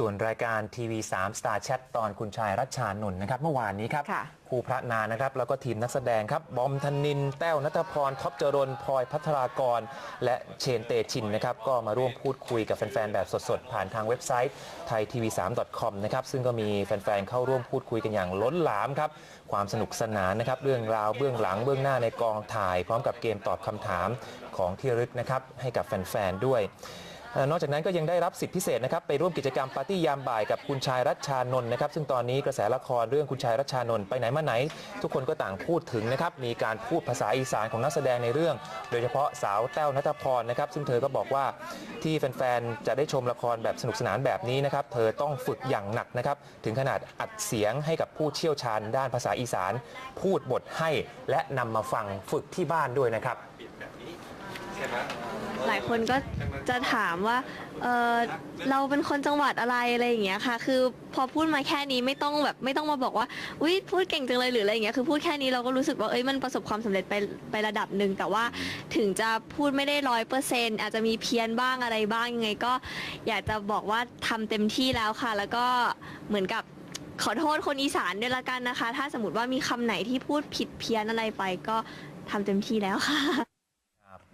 ส่วนรายการทีวี3 Star Chat ตอนคุณชายรัชชานนท์นะครับ เมื่อวานนี้ครับค่ะ ครูพระนานะครับ แล้วก็ทีมนักแสดงครับ บอมธนิน แต้วนัทพร ท็อปจรนพลอยพัทรากร และเชนเตชินนะครับ ก็มาร่วมพูดคุยกับแฟน ๆ แบบสด ๆ ผ่านทางเว็บไซต์ไทยทีวี 3 com นะครับ ซึ่งก็มีแฟน ๆ เข้าร่วมพูดคุยกันอย่างล้นหลามครับ ความสนุกสนานนะครับ เรื่องราวเบื้องหลังเบื้องหน้าในกองถ่าย พร้อมกับเกมตอบคำถามของที่ระลึกนะครับให้กับแฟน ๆ ด้วยเอ่อ นอกจากนั้นก็ยังได้รับสิทธิพิเศษนะครับไปร่วมกิจกรรมปาร์ตี้ยามบ่ายกับคุณชายรัชชานนท์นะครับซึ่งตอนนี้กระแสละครเรื่องคุณชายรัชชานนท์ไปไหนมาไหน ทุกคนก็ต่างพูดถึงนะครับมีการพูดภาษาอีสานของนักแสดงในเรื่อง โดยเฉพาะสาวแต้วนัทพรนะครับซึ่งเธอก็บอกว่าที่แฟนๆจะได้ชมละครแบบสนุกสนานแบบนี้นะครับเธอต้องฝึกอย่างหนักนะครับถึงขนาดอัดเสียงให้กับผู้เชี่ยวชาญด้านภาษาอีสาน พูดบทให้และนำมาฟังฝึกที่บ้านด้วยนะครับหลาย คนก็จะถามว่าเออเราเป็นคนจังหวัดอะไรอะไรอย่างเงี้ยค่ะ คือพอพูดมาแค่นี้ไม่ต้องแบบไม่ต้องมาบอกว่าอุ้ยพูดเก่งจังเลยหรืออะไรอย่างเงี้ยคือพูดแค่นี้เราก็รู้สึกว่าเอ้ยมันประสบความสำเร็จไปไประดับหนึ่งแต่ว่าถึงจะพูดไม่ได้ร้อยเปอร์เซ็นต์อาจจะมีเพี้ยนบ้างอะไรบ้างยังไง ก็อยากจะบอกว่าทำเต็มที่แล้วค่ะ แล้วก็เหมือนกับขอโทษคนอีสานด้วยละกันนะคะ ถ้าสมมติว่ามีคำไหนที่พูดผิดเพี้ยนอะไรไปก็ทำเต็มที่แล้วค่ะ